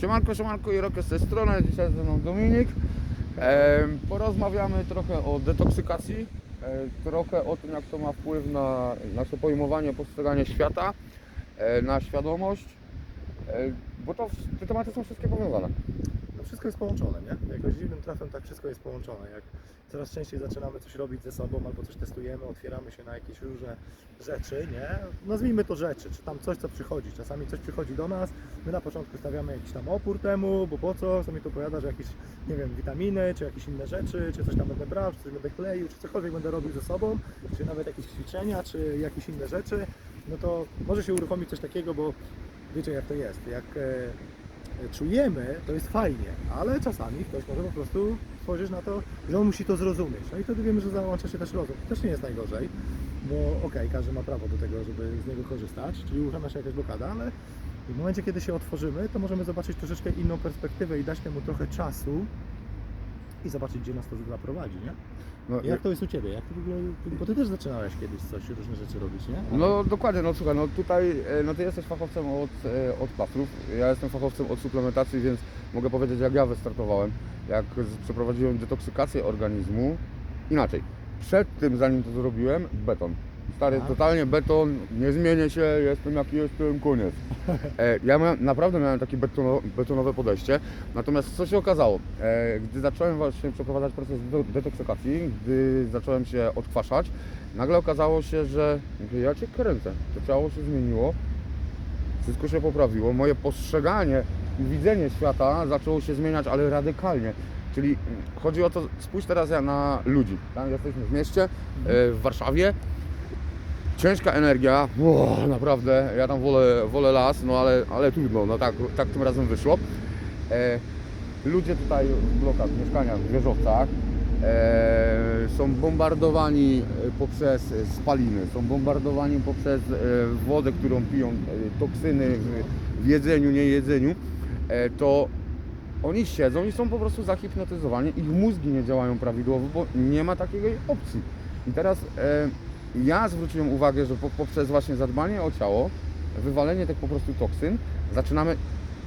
Siemanko, siemanko, Irokes z tej strony, dzisiaj ze mną Dominik. Porozmawiamy trochę o detoksykacji, trochę o tym, jak to ma wpływ na nasze pojmowanie, postrzeganie świata, na świadomość, bo to, te tematy są wszystkie powiązane. Wszystko jest połączone, nie? Jakoś dziwnym trafem tak wszystko jest połączone. Jak coraz częściej zaczynamy coś robić ze sobą albo coś testujemy, otwieramy się na jakieś różne rzeczy, nie? Nazwijmy to rzeczy, czy tam coś, co przychodzi. Czasami coś przychodzi do nas, my na początku stawiamy jakiś tam opór temu, bo po co? Co mi to powiada, że jakieś, nie wiem, witaminy, czy jakieś inne rzeczy, czy coś tam będę brał, czy coś będę kleił, czy cokolwiek będę robił ze sobą, czy nawet jakieś ćwiczenia, czy jakieś inne rzeczy, no to może się uruchomić coś takiego, bo wiecie jak to jest. Jak e, czujemy, to jest fajnie, ale czasami ktoś może po prostu spojrzeć na to, że on musi to zrozumieć. No i wtedy wiemy, że załącza się też rozum. Też nie jest najgorzej, bo okej, każdy ma prawo do tego, żeby z niego korzystać, czyli uruchamia się jakaś blokada, ale w momencie, kiedy się otworzymy, to możemy zobaczyć troszeczkę inną perspektywę i dać temu trochę czasu i zobaczyć, gdzie nas to zaprowadzi, nie? No, Jak to jest u Ciebie? Jak ty w ogóle, bo Ty też zaczynałeś kiedyś coś, różne rzeczy robić, nie? No dokładnie, no słuchaj, no tutaj e, no ty jesteś fachowcem od, e, od plastrów, ja jestem fachowcem od suplementacji, więc mogę powiedzieć jak ja wystartowałem, jak przeprowadziłem detoksykację organizmu. Inaczej, przed tym zanim to zrobiłem, beton. Stary, Tak. totalnie beton, nie zmienię się, jestem jaki jestem, koniec. E, ja miałem, naprawdę miałem takie betono, betonowe podejście, natomiast co się okazało? E, gdy zacząłem właśnie przeprowadzać proces do, detoksykacji, gdy zacząłem się odkwaszać, nagle okazało się, że mówię, ja Cię kręcę, to ciało się zmieniło, wszystko się poprawiło, moje postrzeganie i widzenie świata zaczęło się zmieniać, ale radykalnie. Czyli mm, chodzi o to, spójrz teraz ja na ludzi. Tam jesteśmy w mieście, e, w Warszawie. Ciężka energia, o, naprawdę, ja tam wolę, wolę las, no ale, ale trudno, no tak, tak tym razem wyszło. E, ludzie tutaj w blokach, w mieszkaniach, w wieżowcach e, są bombardowani e, poprzez spaliny, są bombardowani poprzez e, wodę, którą piją, e, toksyny w, jedzeniu, niejedzeniu, e, to oni siedzą i są po prostu zahipnotyzowani, ich mózgi nie działają prawidłowo, bo nie ma takiej opcji. I teraz e, ja zwróciłem uwagę, że po, poprzez właśnie zadbanie o ciało, wywalenie tych po prostu toksyn, zaczynamy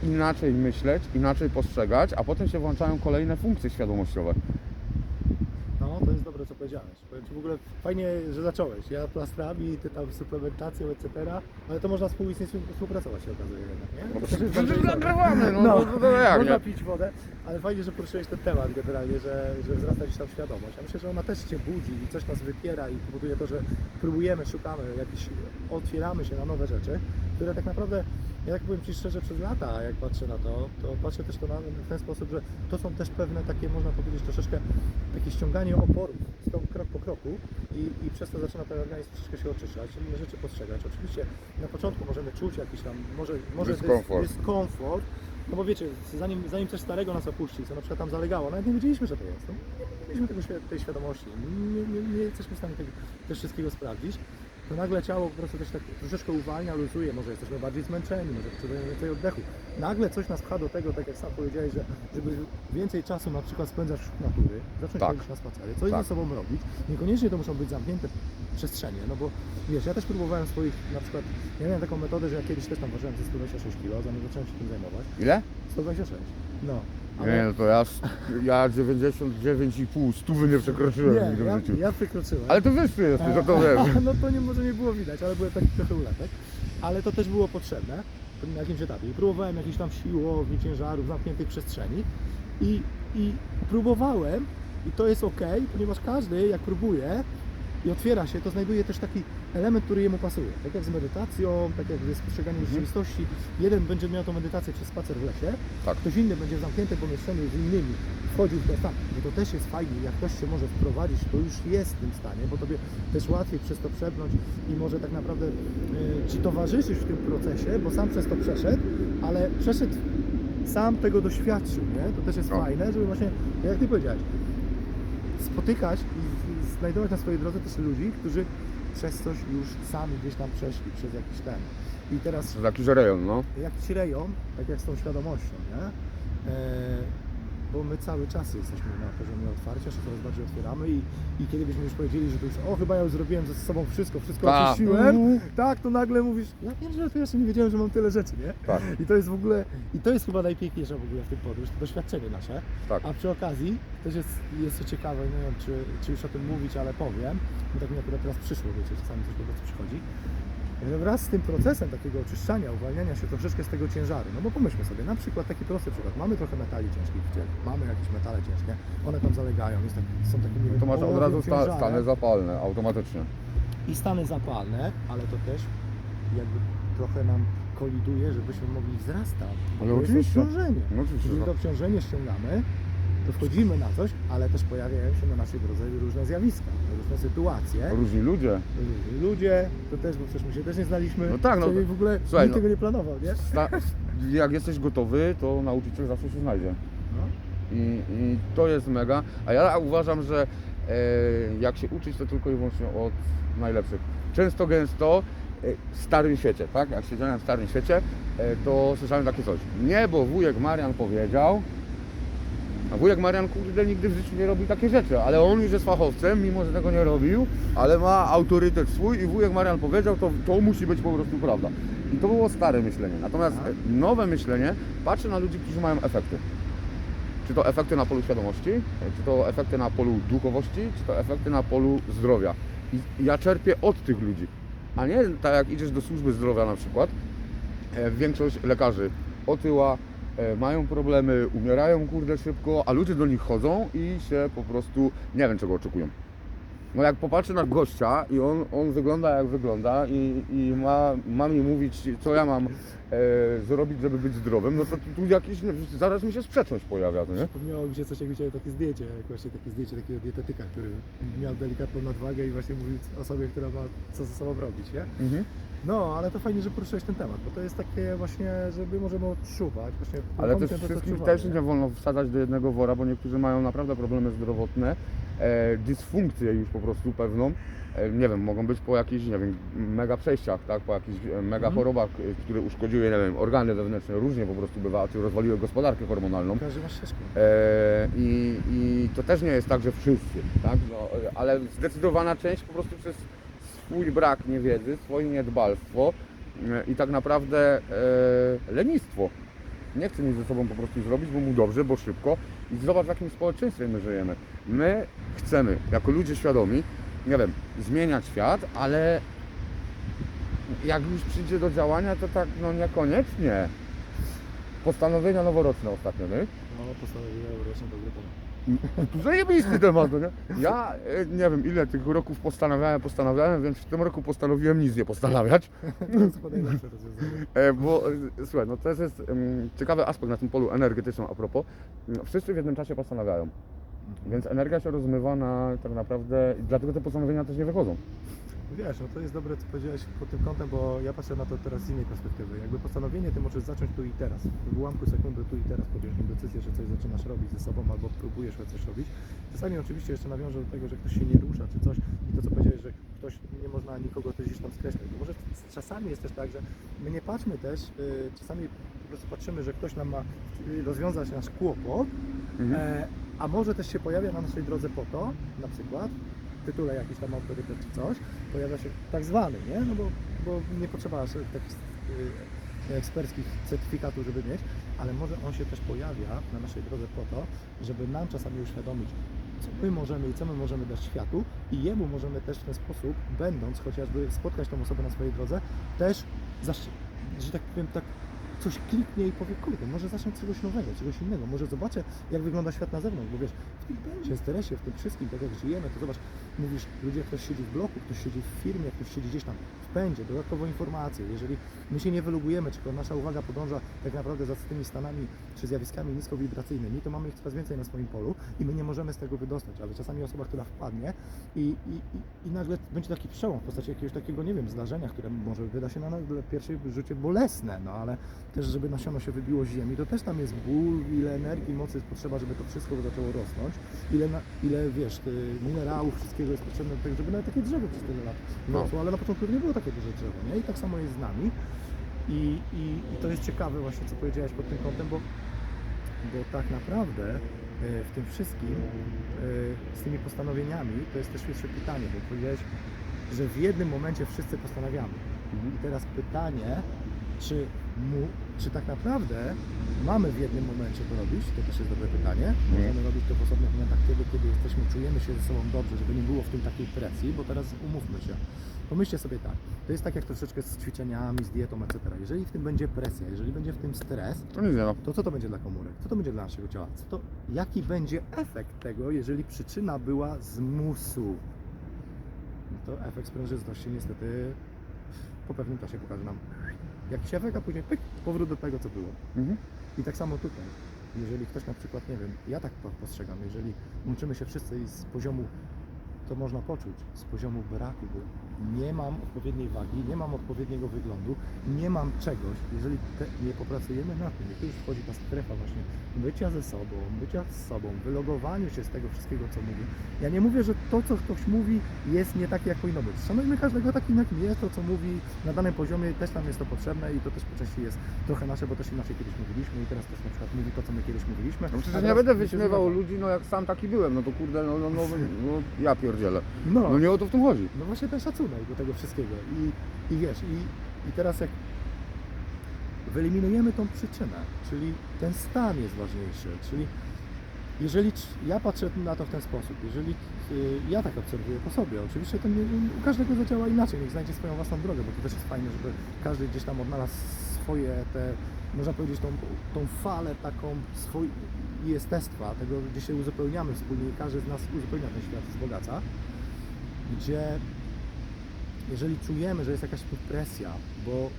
inaczej myśleć, inaczej postrzegać, a potem się włączają kolejne funkcje świadomościowe. No, to jest dobre, co powiedziałeś. Powiem Ci w ogóle fajnie, że zacząłeś. Ja plastrami, ty tam suplementacją, etc. Ale to można współistnieć, współpracować się okazuje jednak, nie? No, To też jest przecież bardzo no, No, no, to, to jak Można nie? pić wodę, ale fajnie, że poruszyłeś ten temat generalnie, że, że wzrasta gdzieś tam świadomość. Ja myślę, że ona też Cię budzi i coś nas wypiera i powoduje to, że próbujemy, szukamy jakiś, otwieramy się na nowe rzeczy, które tak naprawdę, ja tak powiem Ci szczerze, przez lata jak patrzę na to, to patrzę też to na, w ten sposób, że to są też pewne takie, można powiedzieć, troszeczkę takie ściąganie oporów krok po kroku i, i przez to zaczyna ten organizm troszeczkę się oczyszczać, inne rzeczy postrzegać. Oczywiście na początku możemy czuć jakiś tam, może, może Dyskomfort. Dys, dyskomfort, no bo wiecie, zanim, zanim coś starego nas opuści, co na przykład tam zalegało, nawet nie wiedzieliśmy, że to jest. No, nie mieliśmy tego, tej świadomości, nie, nie, nie jesteśmy w stanie tego, też wszystkiego sprawdzić. To nagle ciało po prostu też tak troszeczkę uwalnia, luzuje, może jesteśmy bardziej zmęczeni, może potrzebujemy więcej oddechu. Nagle coś nas pcha do tego, tak jak sam powiedziałeś, że żeby więcej czasu na przykład spędzać wśród natury, zacząć Tak. chodzić na spacery, coś Tak. ze sobą robić. Niekoniecznie to muszą być zamknięte przestrzenie, no bo wiesz, ja też próbowałem swoich, na przykład, ja miałem taką metodę, że ja kiedyś też tam ważyłem ze 126 kg, zanim zacząłem się tym zajmować. Ile? 126. No. Nie, no to ja, s- ja 99,5, stówy nie przekroczyłem nie, w ja, życiu. ja przekroczyłem. Ale to wyższy jesteś, że to wiem. No to nie, może nie było widać, ale byłem taki trochę uletek. Ale to też było potrzebne na jakimś etapie. I próbowałem jakichś tam siłowni, ciężarów, zamkniętych przestrzeni. I, I próbowałem, i to jest ok, ponieważ każdy jak próbuje i otwiera się, to znajduje też taki element, który jemu pasuje. Tak jak z medytacją, tak jak z postrzeganiem Mhm. rzeczywistości. Jeden będzie miał tą medytację przez spacer w lesie, Tak. ktoś inny będzie w zamkniętym pomieszczeniu z innymi, wchodził w ten stan, bo to też jest fajnie, jak ktoś się może wprowadzić, to już jest w tym stanie, bo tobie też łatwiej przez to przebrnąć i może tak naprawdę y, ci towarzyszyć w tym procesie, bo sam przez to przeszedł, ale przeszedł, sam tego doświadczył, nie? To też jest No. fajne, żeby właśnie, jak ty powiedziałeś, spotykać i, i znajdować na swojej drodze też ludzi, którzy przez coś już sami gdzieś tam przeszli, przez jakiś ten. I teraz To jakiś rejon, no. jak ci rejon, tak jak z tą świadomością, nie? E, bo my cały czas jesteśmy na poziomie otwarcia, się coraz bardziej otwieramy i, i kiedy byśmy już powiedzieli, że to już, o chyba ja już zrobiłem ze sobą wszystko, wszystko Tak. oczyściłem, tak, to nagle mówisz, ja pierwszy raz to jeszcze nie wiedziałem, że mam tyle rzeczy, nie? Tak. I to jest w ogóle, i to jest chyba najpiękniejsze w ogóle w tym podróż, to doświadczenie nasze. Tak. A przy okazji, też jest, jest co ciekawe, nie wiem czy, czy już o tym mówić, ale powiem, bo tak mi akurat teraz przyszło, wiecie, czasami coś po prostu przychodzi. Wraz z tym procesem takiego oczyszczania, uwalniania się troszeczkę z tego ciężaru, no bo pomyślmy sobie, na przykład taki prosty przykład, mamy trochę metali ciężkich w ciele, mamy jakieś metale ciężkie, one tam zalegają, tak, są takimi To masz od razu sta, stany zapalne, automatycznie. i stany zapalne, ale to też jakby trochę nam koliduje, żebyśmy mogli wzrastać. Ale oczywiście. obciążenie. No oczywiście, Jeżeli to obciążenie ściągamy, to wchodzimy na coś, ale też pojawiają się na naszej drodze różne zjawiska, różne sytuacje. różni ludzie. Różni ludzie, to też, bo przecież my się też nie znaliśmy. No tak, no w ogóle słuchaj, nikt no- tego nie planował, nie? Sta, jak jesteś gotowy, to nauczyciel zawsze się znajdzie. No. I, I to jest mega. A ja uważam, że e, jak się uczyć, to tylko i wyłącznie od najlepszych. Często, gęsto e, w starym świecie, tak? Jak siedziałem w starym świecie, e, to słyszałem takie coś. Nie, bo wujek Marian powiedział, a wujek Marian, kurde, nigdy w życiu nie robił takie rzeczy, ale on już jest fachowcem, mimo że tego nie robił, ale ma autorytet swój i wujek Marian powiedział, to, to musi być po prostu prawda. I to było stare myślenie. Natomiast nowe myślenie patrzy na ludzi, którzy mają efekty. Czy to efekty na polu świadomości, czy to efekty na polu duchowości, czy to efekty na polu zdrowia. I ja czerpię od tych ludzi. A nie tak jak idziesz do służby zdrowia na przykład, e, większość lekarzy otyła, mają problemy, umierają kurde szybko, a ludzie do nich chodzą i się po prostu nie wiem czego oczekują. No jak popatrzę na gościa i on, on wygląda jak wygląda i, i ma, ma mi mówić co ja mam e, zrobić, żeby być zdrowym, no to tu jakiś, nie, zaraz mi się sprzeczność pojawia, to nie? Przypomniało mi się coś, jak widziałem takie zdjęcie, jak właśnie takie zdjęcie takiego dietetyka, który miał delikatną nadwagę i właśnie mówił osobie, która ma co ze sobą robić, nie? Mhm. No, ale to fajnie, że poruszyłeś ten temat, bo to jest takie właśnie, żeby możemy odczuwać, właśnie Ale też odczuwanie. też nie wolno wsadzać do jednego wora, bo niektórzy mają naprawdę problemy zdrowotne, e, dysfunkcję już po prostu pewną. E, nie wiem, mogą być po jakichś, nie wiem, mega przejściach, tak, po jakichś e, mega Mhm. chorobach, e, które uszkodziły, nie wiem, organy wewnętrzne, różnie po prostu bywa, czy rozwaliły gospodarkę hormonalną. Każdy ma ścieżkę. E, i, I to też nie jest tak, że wszyscy, tak? No, ale zdecydowana część po prostu przez swój brak niewiedzy, swoje niedbalstwo i tak naprawdę e, lenistwo. Nie chce nic ze sobą po prostu zrobić, bo mu dobrze, bo szybko. I zobacz w jakim społeczeństwie my żyjemy. My chcemy, jako ludzie świadomi, nie wiem, zmieniać świat, ale jak już przyjdzie do działania, to tak no niekoniecznie. Postanowienia noworoczne ostatnio, nie? No, postanowienia roczne dobre to. Tu zajebisty temat, no nie? Ja e, nie wiem ile tych roków postanawiałem, postanawiałem, więc w tym roku postanowiłem nic nie postanawiać, e, bo e, słuchaj, no to jest ciekawy aspekt na tym polu energetycznym a propos. Wszyscy w jednym czasie postanawiają, więc energia się rozmywa na tak naprawdę, i dlatego te postanowienia też nie wychodzą. Wiesz, no to jest dobre, co powiedziałeś pod tym kątem, bo ja patrzę na to teraz z innej perspektywy. Jakby postanowienie ty możesz zacząć tu i teraz. W ułamku sekundy tu i teraz podjąć decyzję, że coś zaczynasz robić ze sobą albo próbujesz coś robić. Czasami oczywiście jeszcze nawiążę do tego, że ktoś się nie rusza czy coś i to co powiedziałeś, że ktoś nie można nikogo też gdzieś tam skreślać. Bo może czasami jest też tak, że my nie patrzmy też, y, czasami po prostu patrzymy, że ktoś nam ma y, rozwiązać nasz kłopot, E, a może też się pojawia na naszej drodze po to, na przykład, w tytule jakiś tam autorytet czy coś, pojawia się tak zwany, nie? No bo, bo nie potrzeba takich y, eksperckich certyfikatów, żeby mieć, ale może on się też pojawia na naszej drodze po to, żeby nam czasami uświadomić, co my możemy i co my możemy dać światu i jemu możemy też w ten sposób, będąc chociażby spotkać tą osobę na swojej drodze, też, że tak powiem, tak coś kliknie i powie, kurde, może zacznę czegoś nowego, czegoś innego, może zobaczę, jak wygląda świat na zewnątrz, bo wiesz, w tym pędzie, stresie, w tym wszystkim, tak jak żyjemy, to zobacz, mówisz, ludzie, ktoś siedzi w bloku, ktoś siedzi w firmie, ktoś siedzi gdzieś tam w pędzie, dodatkowo informacje, jeżeli my się nie wylugujemy, tylko nasza uwaga podąża tak naprawdę za tymi stanami czy zjawiskami niskowibracyjnymi, to mamy ich coraz więcej na swoim polu i my nie możemy z tego wydostać, ale czasami osoba, która wpadnie i, i, i, nagle będzie taki przełom w postaci jakiegoś takiego, nie wiem, zdarzenia, które może wyda się na nagle pierwszej rzucie bolesne, no ale też, żeby nasiono się wybiło z ziemi, to też tam jest ból, ile energii, mocy jest potrzeba, żeby to wszystko zaczęło rosnąć, ile, na, ile wiesz, ty, minerałów, wszystkiego jest potrzebne do tego, żeby nawet takie drzewo przez tyle lat No. rosło, ale na początku nie było takie duże drzewo, nie? I tak samo jest z nami. I, i, I to jest ciekawe właśnie, co powiedziałeś pod tym kątem, bo bo tak naprawdę e, w tym wszystkim, e, z tymi postanowieniami, to jest też jeszcze pytanie, bo powiedziałeś, że w jednym momencie wszyscy postanawiamy. I teraz pytanie, czy, mu, czy tak naprawdę mamy w jednym momencie to robić? To też jest dobre pytanie. Możemy robić to w osobnych momentach, kiedy, kiedy jesteśmy, czujemy się ze sobą dobrze, żeby nie było w tym takiej presji, bo teraz umówmy się. Pomyślcie sobie tak, to jest tak jak troszeczkę z ćwiczeniami, z dietą, etc. Jeżeli w tym będzie presja, jeżeli będzie w tym stres, To nie to co to będzie dla komórek? Co to będzie dla naszego ciała? Co to, jaki będzie efekt tego, jeżeli przyczyna była z musu? No to efekt sprężystości niestety po pewnym czasie pokaże nam jakiś efekt, a później pyk, powrót do tego, co było. Mhm. I tak samo tutaj. Jeżeli ktoś na przykład, nie wiem, ja tak postrzegam, jeżeli łączymy się wszyscy i z poziomu, to można poczuć, z poziomu braku, bo nie mam odpowiedniej wagi, nie mam odpowiedniego wyglądu, nie mam czegoś, jeżeli te, nie popracujemy nad tym, tu już wchodzi ta strefa właśnie bycia ze sobą, bycia z sobą, wylogowaniu się z tego wszystkiego, co mówi. Ja nie mówię, że to, co ktoś mówi, jest nie takie, jak powinno być. Szanujmy każdego takim, jakim jest, to, co mówi na danym poziomie, też nam jest to potrzebne i to też po części jest trochę nasze, bo też inaczej kiedyś mówiliśmy i teraz też na przykład mówi to, co my kiedyś mówiliśmy. No przecież nie będę wyśmiewał ludzi, no jak sam taki byłem, no to kurde, no, no, no, no ja pierdzielę. No, No nie o to w tym chodzi. no właśnie ten szacunek do tego wszystkiego. I, i wiesz, i, i teraz jak wyeliminujemy tą przyczynę, czyli ten stan jest ważniejszy, czyli jeżeli ja patrzę na to w ten sposób, jeżeli y, ja tak obserwuję po sobie, oczywiście to nie, u każdego zadziała inaczej, niech znajdzie swoją własną drogę, bo to też jest fajne, żeby każdy gdzieś tam odnalazł swoje te, można powiedzieć, tą, tą falę taką swój jestestwa, tego, gdzie się uzupełniamy wspólnie i każdy z nas uzupełnia ten świat, wzbogaca, gdzie jeżeli czujemy, że jest jakaś presja, bo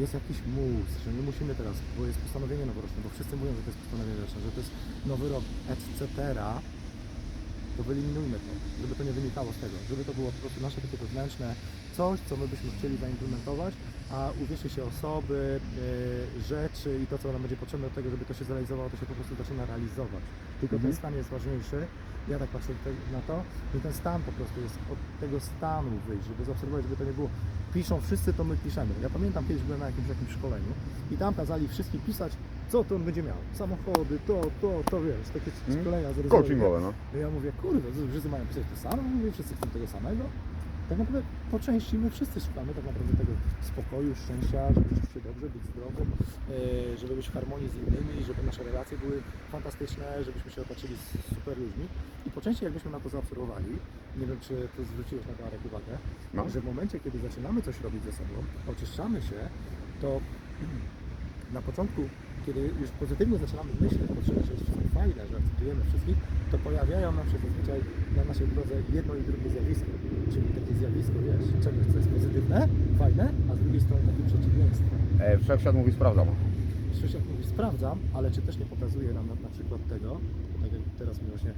jest jakiś mus, że my musimy teraz, bo jest postanowienie noworoczne, bo wszyscy mówią, że to jest postanowienie roczne, że to jest nowy rok, etc., to wyeliminujmy to, żeby to nie wynikało z tego, żeby to było po prostu nasze takie wewnętrzne coś, co my byśmy chcieli zaimplementować, a uwierzcie się osoby, yy, rzeczy i to, co nam będzie potrzebne do tego, żeby to się zrealizowało, to się po prostu zaczyna realizować. Tylko ten Mhm. stan jest ważniejszy. Ja tak patrzę na to, że ten stan po prostu jest od tego stanu wyjść, żeby zaobserwować, żeby to nie było. Piszą wszyscy, to my piszemy. Ja pamiętam kiedyś byłem na jakimś takim szkoleniu i tam kazali wszystkim pisać, co to on będzie miał. Samochody, to, to, to wiesz, takie Mhm. szkolenia z rozwoju. Coachingowe, no. Ja mówię, kurde, wszyscy mają pisać to samo, mówię, wszyscy chcą tego samego. Tak naprawdę po części my wszyscy szukamy tak naprawdę tego spokoju, szczęścia, żeby czuć się dobrze, być zdrowym, e, żeby być w harmonii z innymi, żeby nasze relacje były fantastyczne, żebyśmy się otoczyli z super ludźmi. I po części jakbyśmy na to zaobserwowali, nie wiem czy to zwróciłeś na to Arek uwagę, No. że w momencie, kiedy zaczynamy coś robić ze sobą, oczyszczamy się, to na początku, kiedy już pozytywnie zaczynamy myśleć, patrzymy, że jest wszystko fajne, że akceptujemy wszystkich, to pojawiają nam się zazwyczaj na naszej drodze jedno i drugie zjawisko. Czyli takie zjawisko, wiesz, czegoś, co jest pozytywne, fajne, a z drugiej strony takie przeciwieństwo. E, wszechświat mówi sprawdzam. Wszechświat mówi, sprawdzam, ale czy też nie pokazuje nam na, na przykład tego, tak jak teraz mi właśnie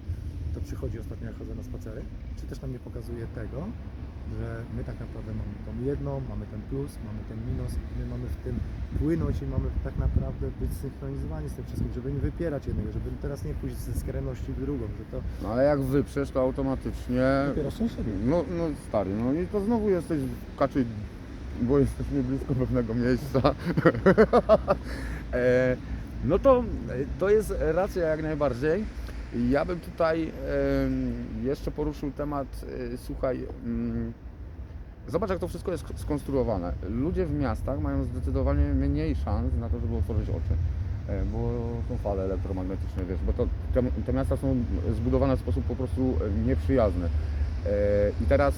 to przychodzi ostatnio, jak chodzę na spacery, czy też nam nie pokazuje tego, że my tak naprawdę mamy tą jedną, mamy ten plus, mamy ten minus, my mamy w tym płynąć i mamy tak naprawdę być zsynchronizowani z tym wszystkim, żeby nie wypierać jednego, żeby teraz nie pójść ze skrajności w drugą, że to No ale jak wyprzesz, to automatycznie... wypiera szczęście. No, no stary, no i to znowu jesteś kaczy, bo jesteśmy blisko pewnego miejsca. e, no to, to jest racja jak najbardziej. Ja bym tutaj jeszcze poruszył temat, e, słuchaj, mm, zobacz jak to wszystko jest skonstruowane. Ludzie w miastach mają zdecydowanie mniej szans na to, żeby otworzyć oczy. E, Bo są fale elektromagnetyczne, wiesz, bo to, te, miasta są zbudowane w sposób po prostu e, nieprzyjazny. I teraz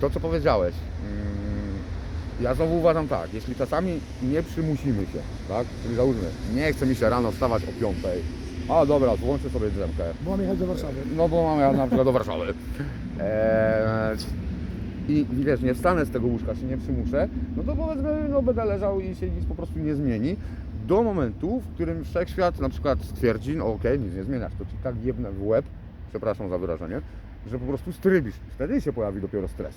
to, co powiedziałeś, mm, ja znowu uważam tak, jeśli czasami nie przymusimy się, tak, czyli załóżmy, nie chce mi się rano wstawać o 5, a dobra, włączę sobie drzemkę, Bo mam jechać do Warszawy. no bo mam ja na przykład do Warszawy. Eee, I i wiesz, nie wstanę z tego łóżka, się nie przymuszę, no to powiedzmy, no będę leżał i się nic po prostu nie zmieni. Do momentu, w którym wszechświat na przykład stwierdzi, no okej, nic nie zmieniasz, to ci tak jebnę w łeb, przepraszam za wyrażenie, że po prostu strybisz. Wtedy się pojawi dopiero stres.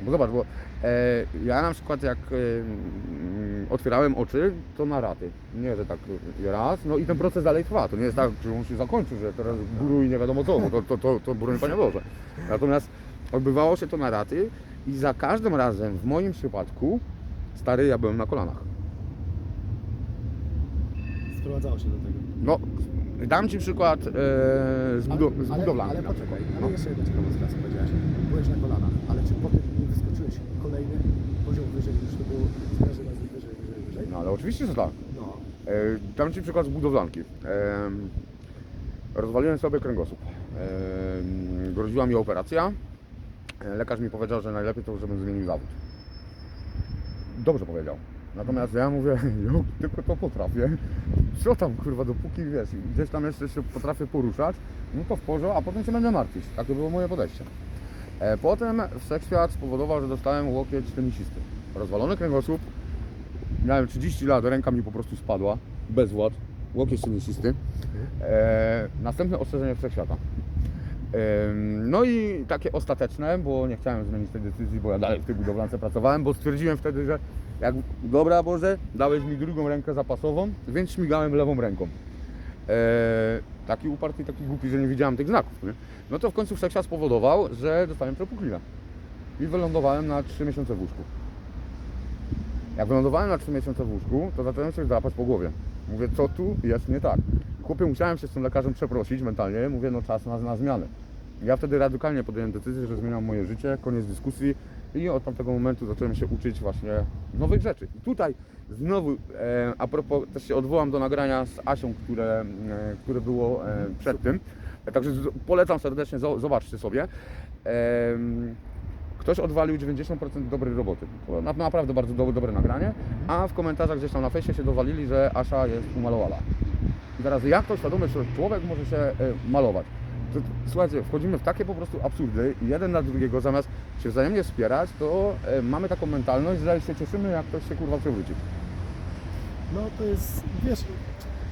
Bo zobacz, bo e, ja na przykład jak e, mm, otwierałem oczy, to na raty. Nie, że tak raz, no i ten proces dalej trwa. To nie jest tak, że on się zakończy, że teraz guru i nie wiadomo co, to, to, to, to broń Panie Boże. Natomiast odbywało się to na raty i za każdym razem, w moim przypadku, stary, ja byłem na kolanach. Sprowadzało się do tego. No, dam Ci przykład e, z, budo- z ale, budowlanki ale na poczekaj, ale No. jeszcze co powiedziałeś. Byłeś na kolanach, ale czy potem nie wyskoczyłeś kolejny poziom wyżej, niż to było z wyżej, wyżej, wyżej? no ale oczywiście, że tak. No. E, dam Ci przykład z budowlanki. E, rozwaliłem sobie kręgosłup. E, groziła mi operacja. E, lekarz mi powiedział, że najlepiej to, żebym zmienił zawód. Dobrze powiedział. Natomiast ja mówię, tylko to potrafię. Co tam kurwa, dopóki wiesz, gdzieś tam jeszcze się potrafię poruszać, no to w porządku, a potem się będę martwić. Takie było moje podejście. E, potem wszechświat spowodował, że dostałem łokieć tenisisty. Rozwalony kręgosłup, miałem 30 lat, ręka mi po prostu spadła, bez wład, łokieć tenisisty. E, następne ostrzeżenie wszechświata. No i takie ostateczne, bo nie chciałem zmienić tej decyzji, bo ja dalej w tej budowlance pracowałem, bo stwierdziłem wtedy, że jak dobra Boże, dałeś mi drugą rękę zapasową, więc śmigałem lewą ręką. E, taki uparty taki głupi, że nie widziałem tych znaków. Nie? No to w końcu wszechświat spowodował, że dostałem przepuklinę. I wylądowałem na 3 miesiące w łóżku. Jak wylądowałem na 3 miesiące w łóżku, to zacząłem się drapać po głowie. Mówię, co tu jest nie tak. Chłopie, musiałem się z tym lekarzem przeprosić mentalnie. Mówię, no czas na, na zmianę. Ja wtedy radykalnie podjąłem decyzję, że zmieniam moje życie, koniec dyskusji i od tamtego momentu zacząłem się uczyć właśnie nowych rzeczy. I tutaj znowu, e, a propos, też się odwołam do nagrania z Asią, które, e, które było e, przed tym. E, także polecam serdecznie, zo- zobaczcie sobie. Em, Ktoś odwalił 90% dobrej roboty. To na, naprawdę bardzo dobre, dobre nagranie, a w komentarzach gdzieś tam na fejsie się dowalili, że Asza jest umalowana. I teraz jak to świadomy człowiek może się e, malować? To, słuchajcie, wchodzimy w takie po prostu absurdy i jeden na drugiego zamiast się wzajemnie wspierać, to e, mamy taką mentalność, że się cieszymy jak ktoś się kurwa przewróci. No to jest, wiesz,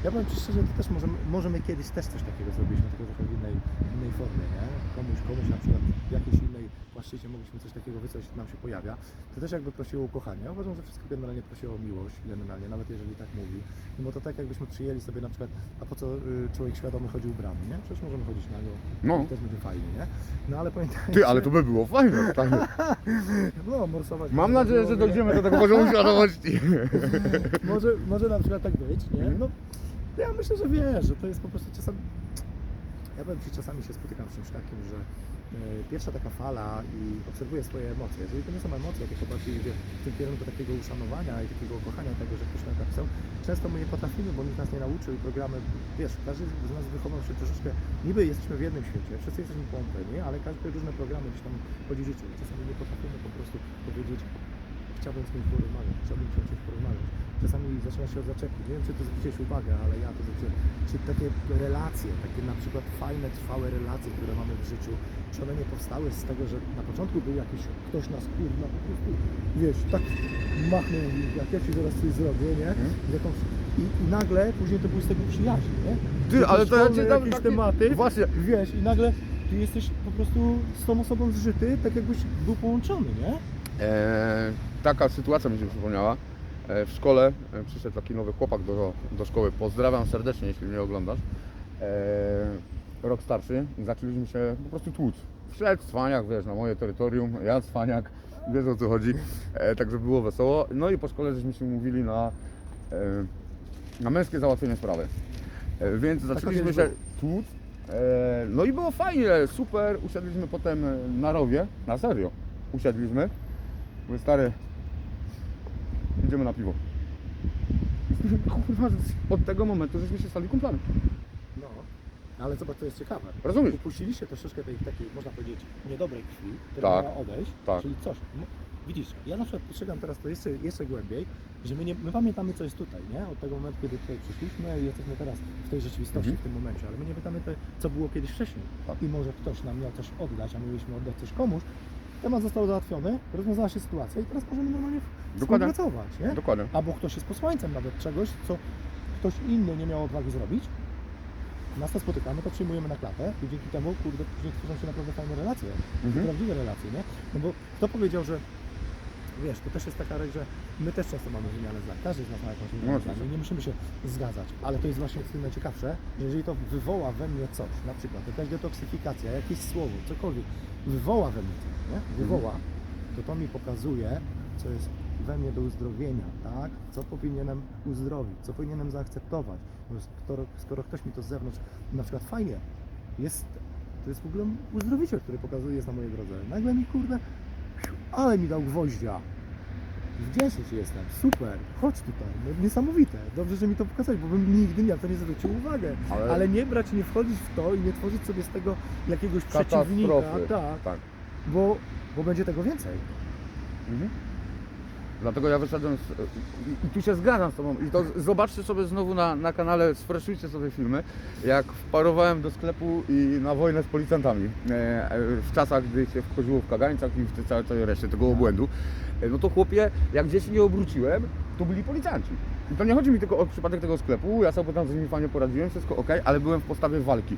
ja powiem Ci szczerze, to też możemy, kiedyś też coś takiego zrobiliśmy, tylko trochę w innej, innej formie, nie? Komuś, komuś na przykład w jakiejś innej płaszczyźnie mogliśmy coś takiego wysłać, nam się pojawia. To też jakby prosiło o ukochanie. Ja uważam, że wszystko generalnie prosiło o miłość, generalnie, nawet jeżeli tak mówi. No to tak jakbyśmy przyjęli sobie na przykład, a po co y, człowiek świadomy chodzi ubrany, nie? Przecież możemy chodzić na nią, No. i też będzie fajnie, nie? No ale pamiętajcie... Ty, ale to by było fajne. Tak. No, morsować... Mam nadzieję, że dojdziemy do tego poziomu świadomości. może, może na przykład tak być, nie? Mhm. No, ja myślę, że wiesz, że to jest po prostu czasami... Ja powiem Ci, czasami się spotykam z czymś takim, że pierwsza taka fala i obserwuję swoje emocje. Jeżeli to nie są emocje, tylko bardziej w tym kierunku takiego uszanowania i takiego kochania tego, że ktoś nam napisał, często my nie potrafimy, bo nikt nas nie nauczył i programy, wiesz, każdy z nas wychował się troszeczkę, niby jesteśmy w jednym świecie, wszyscy jesteśmy połączeni, ale każdy różne programy gdzieś tam. I Czasami nie potrafimy po prostu powiedzieć, chciałbym z kimś porozmawiać, chciałbym z kimś porozmawiać. Czasami zaczyna się od zaczepi. Nie wiem, czy to zwróciłeś uwagę, ale ja to zwróciłem. Czy takie relacje, takie na przykład fajne, trwałe relacje, które mamy w życiu, czy one nie powstały z tego, że na początku był jakiś ktoś nas kurwa, po prostu, wiesz, tak machnął, jak ja ci zaraz coś zrobię, nie? Mhm. Jakąś, i, I nagle później to były z tego przyjaźnie, nie? Ty, ale to ja dam jakieś taki- tematy, Właśnie. wiesz, i nagle ty jesteś po prostu z tą osobą zżyty, tak jakbyś był połączony, nie? E, taka sytuacja mi się przypomniała. E, w szkole e, przyszedł taki nowy chłopak do, do szkoły. Pozdrawiam serdecznie, jeśli mnie oglądasz. E, rok starszy i zaczęliśmy się po prostu tłuc. Wszedł cwaniak, wiesz, na moje terytorium, ja cwaniak, wiesz o co chodzi. E, także było wesoło. No i po szkole żeśmy się umówili na, e, na męskie załatwienie sprawy. E, więc zaczęliśmy kiedyś się tłuc. E, no i było fajnie, super. Usiedliśmy potem na rowie, na serio. Usiedliśmy. Mówię, stary, idziemy na piwo. Kurwa, od tego momentu żeśmy się stali kumplami. Ale zobacz, to jest ciekawe. Rozumiesz? Upuściliście troszeczkę tej takiej, można powiedzieć, niedobrej krwi, która Tak, miała odejść, tak. czyli coś. No, widzisz, ja na przykład postrzegam teraz to jeszcze, jeszcze głębiej, że my, nie, my pamiętamy, co jest tutaj, nie? Od tego momentu, kiedy tutaj przyszliśmy i jesteśmy teraz w tej rzeczywistości, Mhm. w tym momencie, ale my nie pamiętamy, te, co było kiedyś wcześniej. Tak. I może ktoś nam miał coś oddać, a my mieliśmy oddać coś komuś. Temat został załatwiony, rozwiązała się sytuacja i teraz możemy normalnie Dokładnie. współpracować, nie? Dokładnie. albo ktoś jest posłańcem nawet czegoś, co ktoś inny nie miał odwagi zrobić. Nas to spotykamy, to przyjmujemy na klatę i dzięki temu, kurde, później tworzą się naprawdę fajne relacje, Mhm. prawdziwe relacje, nie? No bo kto powiedział, że wiesz, to też jest taka rzecz, że my też często mamy wymianę zdań, każdy z nas ma jakąś No, wymianę oczywiście. zdań i nie musimy się zgadzać, ale to jest właśnie tym najciekawsze, że jeżeli to wywoła we mnie coś, na przykład jakaś detoksyfikacja, jakieś słowo, cokolwiek, wywoła we mnie coś, nie? Wywoła, to to mi pokazuje, co jest we mnie do uzdrowienia, tak? Co powinienem uzdrowić, co powinienem zaakceptować. Bo Skoro, skoro ktoś mi to z zewnątrz, na przykład fajnie, jest, to jest w ogóle uzdrowiciel, który pokazuje, jest na mojej drodze. Nagle mi kurde, ale mi dał gwoździa. Wdzięczny Ci jestem, super, chodź tutaj, no, niesamowite, dobrze, że mi to pokazałeś, bo bym nigdy na to nie zwrócił uwagę, Ale- ale, nie brać, nie wchodzić w to i nie tworzyć sobie z tego jakiegoś przeciwnika, tak, tak. bo, bo będzie tego więcej. Mhm. Dlatego ja wyszedłem z, i, tu się zgadzam z Tobą. I to zobaczcie sobie znowu na, na kanale, sfreszujcie sobie filmy, jak wparowałem do sklepu i na wojnę z policjantami. E, w czasach, gdy się wchodziło w kagańcach i w całej, całej reszcie tego obłędu. E, no to chłopie, jak gdzieś nie obróciłem, to byli policjanci. I to nie chodzi mi tylko o przypadek tego sklepu, ja sobie tam z nimi fajnie poradziłem, wszystko ok, ale byłem w postawie walki.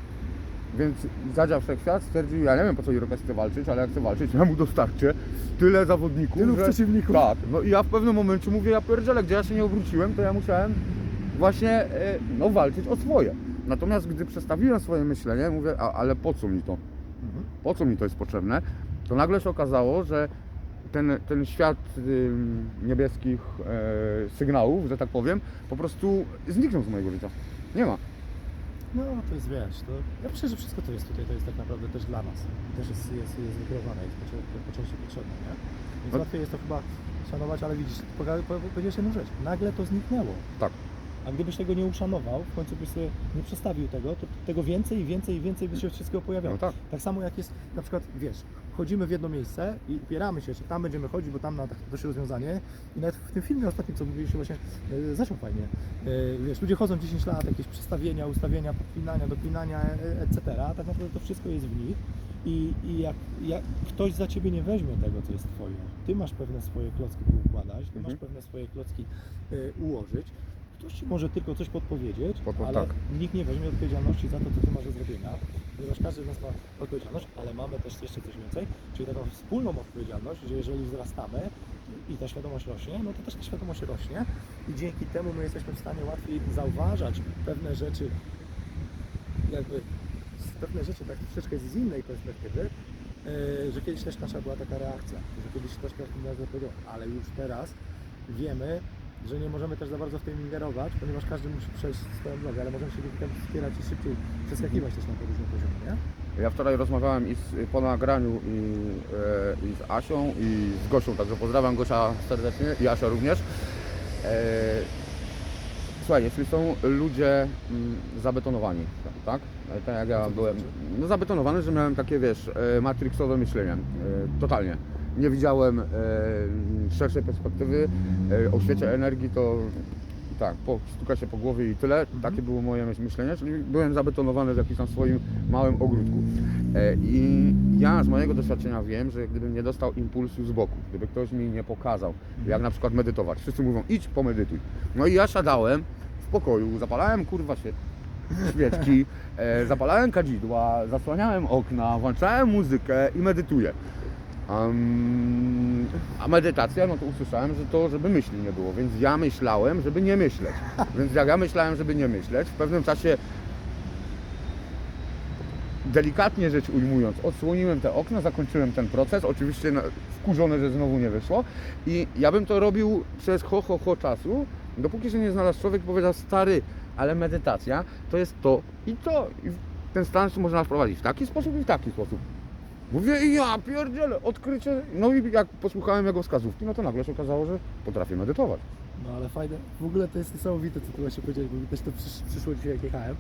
Więc zadział wszechświat stwierdził, ja nie wiem po co Irokes chce walczyć, ale jak chce walczyć, ja mu dostarczę tyle zawodników, Tylu że... przeciwników. Tak, no i ja w pewnym momencie mówię, ja pierdzielę, gdzie ja się nie obróciłem, to ja musiałem właśnie e, no, walczyć o swoje. Natomiast gdy przestawiłem swoje myślenie, mówię, a, ale po co mi to? Mhm. Po co mi to jest potrzebne? To nagle się okazało, że ten, ten świat niebieskich e, sygnałów, że tak powiem, po prostu zniknął z mojego życia. Nie ma. No to jest, wiesz, to ja myślę, że wszystko to jest tutaj, to jest tak naprawdę też dla nas. Też jest, jest, jest wykreowane, jest po, części potrzebne, nie? Więc łatwiej jest to chyba szanować, ale widzisz, powiedziałeś jedną rzecz, nagle to zniknęło. Tak. A gdybyś tego nie uszanował, w końcu byś sobie nie przestawił tego, to tego więcej i więcej i więcej by się wszystkiego pojawiało. No tak. Tak samo jak jest, na przykład, wiesz, chodzimy w jedno miejsce i upieramy się, czy tam będziemy chodzić, bo tam na takie dość rozwiązanie. I nawet w tym filmie ostatnim, co mówiliśmy właśnie, e, zaczął fajnie. E, wiesz, ludzie chodzą 10 lat, jakieś przestawienia, ustawienia, podpinania, dopinania, e, etc. Tak naprawdę to wszystko jest w nich. I, i jak, jak ktoś za ciebie nie weźmie tego, co jest twoje, ty masz pewne swoje klocki poukładać, ty Mhm. masz pewne swoje klocki ułożyć, ktoś ci może tylko coś podpowiedzieć, Podpo- ale tak. nikt nie weźmie odpowiedzialności za to, co ty masz do zrobienia, ponieważ każdy z nas ma odpowiedzialność, ale mamy też jeszcze coś więcej, czyli taką wspólną odpowiedzialność, że jeżeli wzrastamy i ta świadomość rośnie, no to też ta świadomość rośnie i dzięki temu my jesteśmy w stanie łatwiej zauważać pewne rzeczy, jakby z- pewne rzeczy tak troszeczkę z innej perspektywy, e, że kiedyś też nasza była taka reakcja, że kiedyś też każdy nas powiedział, ale już teraz wiemy, że nie możemy też za bardzo w tym ingerować, ponieważ każdy musi przejść swoją drogę, ale możemy się dzięki temu wspierać i szybciej przeskakiwać też na te różne poziomy, nie? Ja wczoraj rozmawiałem i z, po nagraniu i, e, i z Asią i z Gosią, także pozdrawiam Gosia serdecznie i Asia również. E, słuchaj, jeśli są ludzie mm, zabetonowani, tak? E, Tak jak ja byłem, znaczy? no zabetonowany, że miałem takie, wiesz, e, matrixowe myślenie, e, totalnie. Nie widziałem e, szerszej perspektywy e, o świecie energii, to tak, po, stuka się po głowie i tyle. Takie było moje myśl- myślenie, czyli byłem zabetonowany w jakimś tam swoim małym ogródku. E, I ja z mojego doświadczenia wiem, że gdybym nie dostał impulsu z boku, gdyby ktoś mi nie pokazał, jak na przykład medytować, wszyscy mówią idź pomedytuj. No i ja siadałem w pokoju, zapalałem kurwa się świeczki, e, zapalałem kadzidła, zasłaniałem okna, włączałem muzykę i medytuję. Am, a medytacja, no to usłyszałem, że to, żeby myśli nie było, więc ja myślałem, żeby nie myśleć. Więc jak ja myślałem, żeby nie myśleć, w pewnym czasie delikatnie rzecz ujmując, odsłoniłem te okna, zakończyłem ten proces, oczywiście wkurzony, że znowu nie wyszło i ja bym to robił przez ho, ho, ho czasu, dopóki się nie znalazł człowiek, powiedział stary, ale medytacja to jest to i to. I ten stan można wprowadzić w taki sposób i w taki sposób. Mówię, ja pierdzielę, odkrycie. No i jak posłuchałem jego wskazówki, no to nagle się okazało, że potrafię medytować. No ale fajne, w ogóle to jest niesamowite, co tu właśnie powiedziałeś, bo mi też to przysz, przyszło dzisiaj, jak jechałem.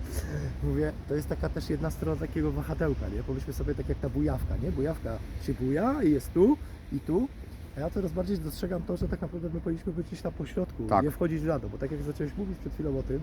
Mówię, to jest taka też jedna strona takiego wahadełka, nie? Pomyślmy sobie tak jak ta bujawka, nie? Bujawka się buja i jest tu i tu. A ja coraz bardziej dostrzegam to, że tak naprawdę my powinniśmy być gdzieś tam po środku, Tak. nie wchodzić w bo tak jak zacząłeś mówić przed chwilą o tym,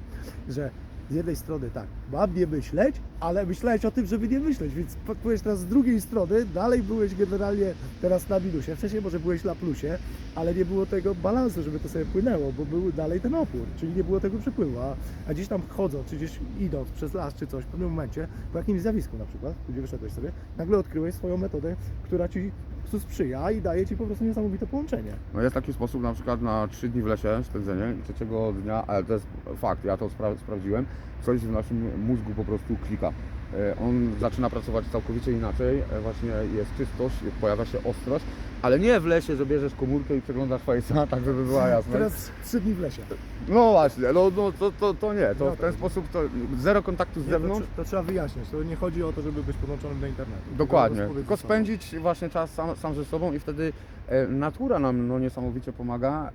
że z jednej strony tak, mam nie myśleć, ale myślałeś o tym, żeby nie myśleć, więc byłeś teraz z drugiej strony, dalej byłeś generalnie teraz na minusie, wcześniej może byłeś na plusie, ale nie było tego balansu, żeby to sobie płynęło, bo był dalej ten opór, czyli nie było tego przepływu, a, a gdzieś tam chodząc, czy gdzieś idąc przez las, czy coś, w pewnym momencie, po jakimś zjawisku na przykład, gdzie wyszedłeś sobie, nagle odkryłeś swoją metodę, która Ci prostu sprzyja i daje Ci po prostu niesamowite połączenie. No jest taki sposób na przykład na 3 dni w lesie spędzenie i trzeciego dnia, ale to jest fakt, ja to spra- sprawdziłem, coś w naszym mózgu po prostu klika. E, On zaczyna pracować całkowicie inaczej, e, właśnie jest czystość, pojawia się ostrość, ale nie w lesie, że bierzesz komórkę i przeglądasz face'a, tak żeby była jasność. Teraz trzy dni w lesie. No właśnie, no, no to, to, to nie, to No w to- ten sposób to zero kontaktu z Nie, to, zewnątrz. tr- to trzeba wyjaśnić. To nie chodzi o to, żeby być podłączonym do internetu. Dokładnie, Tylko tylko spędzić właśnie czas sam, sam ze sobą i wtedy e, natura nam no, niesamowicie pomaga,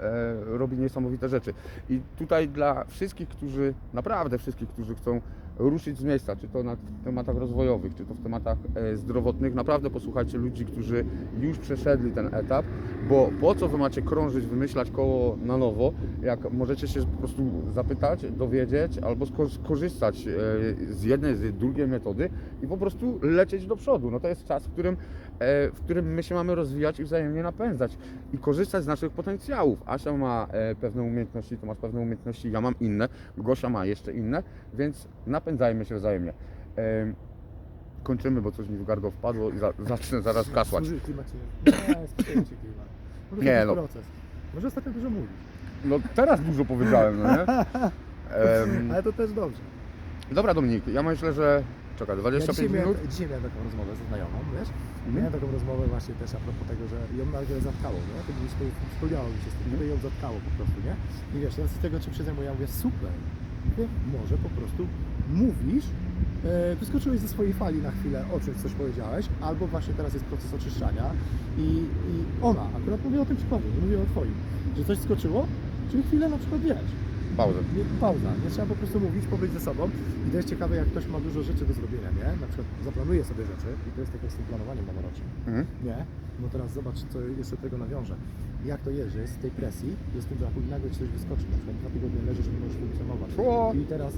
robi niesamowite rzeczy. I tutaj dla wszystkich, którzy, naprawdę wszystkich, którzy chcą ruszyć z miejsca, czy to na tematach rozwojowych, czy to w tematach e, zdrowotnych, naprawdę posłuchajcie ludzi, którzy już przeszedli ten etap, bo po co wy macie krążyć, wymyślać koło na nowo, jak możecie się po prostu zapytać, dowiedzieć albo sko- skorzystać e, z jednej, z drugiej metody i po prostu lecieć do przodu. No to jest czas, w którym, w którym my się mamy rozwijać i wzajemnie napędzać i korzystać z naszych potencjałów. Asia ma e, pewne umiejętności, to masz pewne umiejętności, ja mam inne, Gosia ma jeszcze inne, więc napędzajmy się wzajemnie. E, kończymy, bo coś mi w gardło wpadło i za, zacznę zaraz. Służy czy nie? Nie. No proces. Może ostatnio dużo mówisz. No teraz dużo powiedziałem, no nie? Ale to też dobrze. dobra Dominik, ja myślę, że czekaj, Ja 25 dzisiaj, minut? miałem, dzisiaj miałem taką rozmowę ze znajomą, wiesz? Mhm. Miałem taką rozmowę właśnie też a propos tego, że ją nagle zatkało, nie? To spo- wspomniało mi się z tym, że ją zatkało po prostu, nie? I wiesz, ja z tego czym się zajmuję, ja mówię, super. Mówię, może po prostu mówisz, e, wyskoczyłeś ze swojej fali na chwilę, o czymś coś powiedziałeś, albo właśnie teraz jest proces oczyszczania i, i ona, akurat mówię o tym przykładzie, nie mówię o twoim, że coś skoczyło, czyli chwilę na przykład wiesz, Pauzę. nie, pauza, nie trzeba po prostu mówić, pobyć ze sobą i to jest ciekawe, jak ktoś ma dużo rzeczy do zrobienia, nie? Na przykład zaplanuje sobie rzeczy i to jest tak jak z tym planowaniem noworocznym, Mhm. nie? No teraz zobacz, co jeszcze tego nawiąże. Jak to jest, że jest z tej presji, jest w tym braku i nagle ci coś wyskoczy, na przykład dwa tygodnie leżysz, nie możesz funkcjonować. I teraz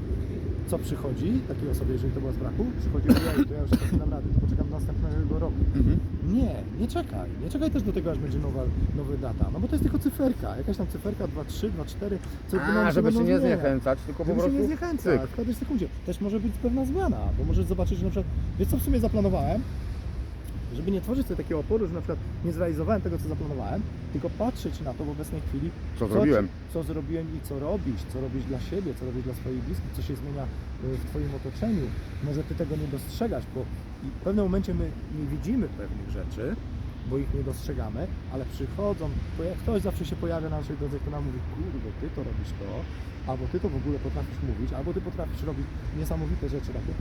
co przychodzi takiej osobie, jeżeli to była z braku? Przychodzi, ojej, to ja już nie dam rady, to poczekam następnego roku. Mhm. Nie, nie czekaj. Nie czekaj też do tego, aż będzie nowa, nowa data. No bo to jest tylko cyferka. Jakaś tam cyferka 2, 3, 2, 4. Co A, żeby się nie zniechęcać, tylko po Żeby się prostu nie zniechęcać. W każdej sekundzie. Też może być pewna zmiana, bo możesz zobaczyć, że na przykład, wiesz co w sumie zaplanowałem? Żeby nie tworzyć sobie takiego oporu, że na przykład nie zrealizowałem tego, co zaplanowałem, tylko patrzeć na to w obecnej chwili, Co zrobiłem? co zrobiłem i co robisz, co robisz dla siebie, co robisz dla swoich bliskich, co się zmienia y, w Twoim otoczeniu. Może Ty tego nie dostrzegasz, bo w pewnym momencie my nie widzimy pewnych rzeczy, bo ich nie dostrzegamy, ale przychodzą, to jak ktoś zawsze się pojawia na naszej drodze, kto nam mówi, kurde, Ty to robisz to, albo Ty to w ogóle potrafisz mówić, albo Ty potrafisz robić niesamowite rzeczy takie,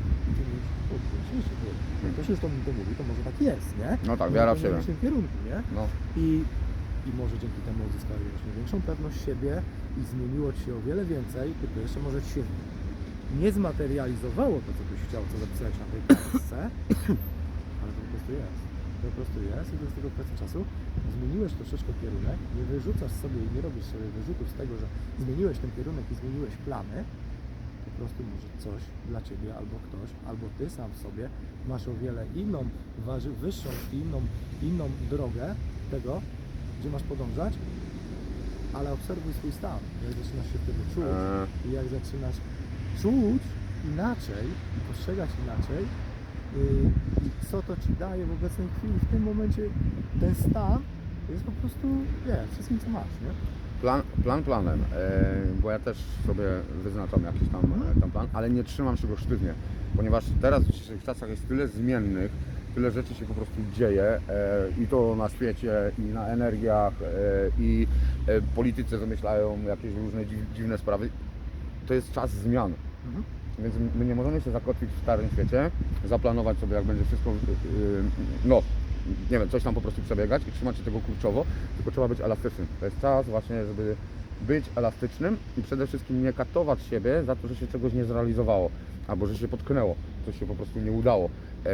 ktoś już to mi to mówi, to może tak jest, nie? No tak, wiara w siebie. w kierunku, nie? No. I, I może dzięki temu uzyskałeś właśnie większą pewność siebie i zmieniło Ci się o wiele więcej, tylko jeszcze może Ci się nie zmaterializowało to, co byś chciał, co zapisałeś na tej kartce, ale to po prostu jest. Po prostu jest i to jest tylko kwestia czasu. Zmieniłeś troszeczkę kierunek, nie wyrzucasz sobie i nie robisz sobie wyrzutów z tego, że zmieniłeś ten kierunek i zmieniłeś plany, po prostu może coś dla Ciebie albo ktoś, albo Ty sam w sobie masz o wiele inną, waży, wyższą i inną, inną drogę tego, gdzie masz podążać, ale obserwuj swój stan, jak zaczynasz się wtedy czuć Eee, i jak zaczynasz czuć inaczej i postrzegać inaczej co to Ci daje w obecnej chwili, w tym momencie ten stan jest po prostu, wiesz, wszystkim co masz, nie? plan, plan planem, e, bo ja też sobie wyznaczam jakiś tam, e, tam plan, ale nie trzymam się go sztywnie, ponieważ teraz w dzisiejszych czasach jest tyle zmiennych, tyle rzeczy się po prostu dzieje e, i to na świecie, i na energiach, e, i e, politycy wymyślają jakieś różne dziw, dziwne sprawy. To jest czas zmian. Mhm. Więc my nie możemy się zakotwić w starym świecie, zaplanować sobie, jak będzie wszystko, yy, no, nie wiem, coś tam po prostu przebiegać i trzymać się tego kurczowo, tylko trzeba być elastycznym. To jest czas właśnie, żeby być elastycznym i przede wszystkim nie katować siebie za to, że się czegoś nie zrealizowało, albo że się potknęło, coś się po prostu nie udało. Yy,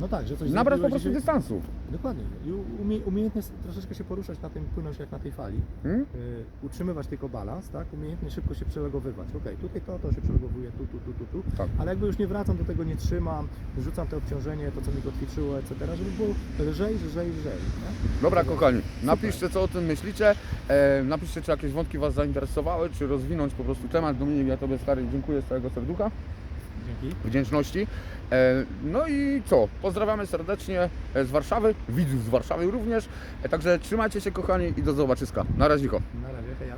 No tak, że coś nabrać po zrobiłeś prostu się- dystansu. Dokładnie. I umie, umiejętnie troszeczkę się poruszać na tym, płynąć jak na tej fali. Hmm? Yy, utrzymywać tylko balans, tak? Umiejętnie szybko się przelogowywać. Okej, tutaj to, to się przelogowuje, tu, tu, tu, tu, tu. Tak. Ale jakby już nie wracam do tego, nie trzymam, rzucam to obciążenie, to co mi kotwiczyło, etc., żeby było lżej, lżej, lżej. Nie? Dobra kochani, napiszcie co o tym myślicie, e, napiszcie czy jakieś wątki Was zainteresowały, czy rozwinąć po prostu temat. Dominik, ja Tobie stary dziękuję z całego serducha. Dzięki. wdzięczności. E, No i co? Pozdrawiamy serdecznie e, z Warszawy, widzów z Warszawy również. E, Także trzymajcie się kochani i do zobaczyska. Na razie. Na razie, hej.